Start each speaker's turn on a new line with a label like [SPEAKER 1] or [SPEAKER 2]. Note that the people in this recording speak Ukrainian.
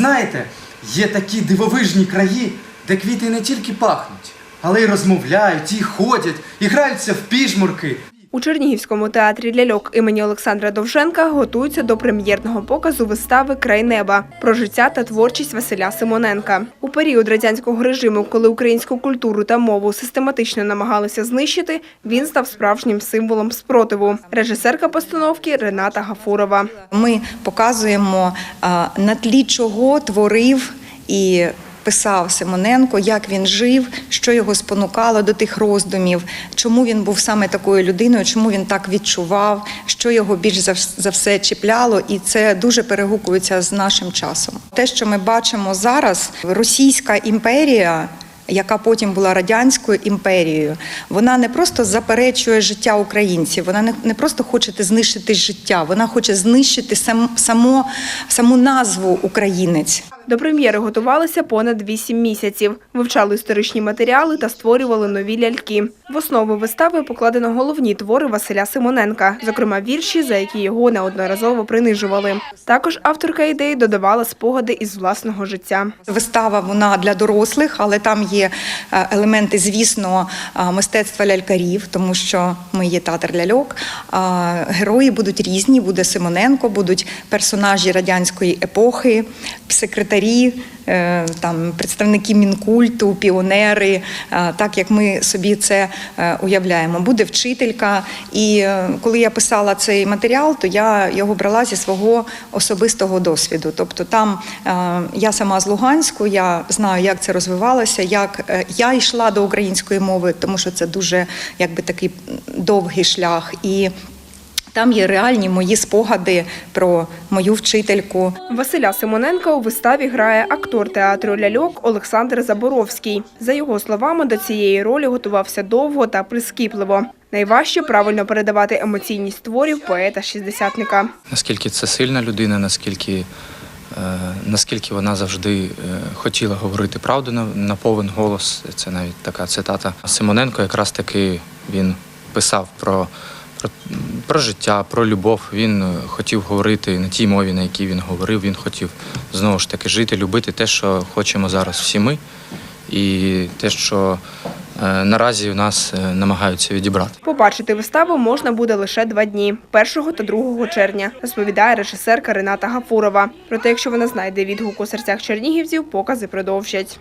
[SPEAKER 1] Знаєте, є такі дивовижні краї, де квіти не тільки пахнуть, але й розмовляють, і ходять, і граються в піжмурки.
[SPEAKER 2] У Чернігівському театрі ляльок імені Олександра Довженка готуються до прем'єрного показу вистави Край неба про життя та творчість Василя Симоненка. У період радянського режиму, коли українську культуру та мову систематично намагалися знищити, він став справжнім символом спротиву. Режисерка постановки Рената Гафурова.
[SPEAKER 3] Ми показуємо на тлі чого творив і писав Симоненко, як він жив, що його спонукало до тих роздумів, чому він був саме такою людиною, чому він так відчував, що його більш за все чіпляло, і це дуже перегукується з нашим часом. Те, що ми бачимо зараз, Російська імперія яка потім була радянською імперією, вона не просто заперечує життя українців, вона не, просто хоче знищити життя, вона хоче знищити сам, само, саму назву українець.
[SPEAKER 2] До прем'єри готувалися понад вісім місяців, вивчали історичні матеріали та створювали нові ляльки. В основу вистави покладено головні твори Василя Симоненка, зокрема вірші, за які його неодноразово принижували. Також авторка ідеї додавала спогади із власного життя.
[SPEAKER 3] Вистава вона для дорослих, але там є е, елементи, звісно, мистецтва лялькарів, тому що ми є театр ляльок. Герої будуть різні. Буде Симоненко, будуть персонажі радянської епохи, секретарі, е, там представники мінкульту, піонери, е, так як ми собі це е, уявляємо. Буде вчителька. І коли я писала цей матеріал, то я його брала зі свого особистого досвіду. Тобто, там я сама з Луганську, я знаю, як це розвивалося, як я йшла до української мови, тому що це дуже якби такий довгий шлях. І там є реальні мої спогади про мою вчительку.
[SPEAKER 2] Василя Симоненка у виставі грає актор театру ляльок Олександр Заборовський. За його словами, до цієї ролі готувався довго та прискіпливо. Найважче правильно передавати емоційність творів поета-шістдесятника.
[SPEAKER 4] наскільки це сильна людина, наскільки, е, наскільки вона завжди е, хотіла говорити правду на, на повен голос. Це навіть така цитата. Симоненко якраз таки він писав про, про, про життя, про любов. Він е, хотів говорити на тій мові, на якій він говорив. Він хотів знову ж таки жити, любити те, що хочемо зараз всі ми, і те, що е, наразі у нас е, намагаються відібрати.
[SPEAKER 2] Побачити виставу можна буде лише два дні 1 та 2 червня, розповідає режисерка Рената Гафурова. Проте, якщо вона знайде відгук у серцях чернігівців, покази продовжать.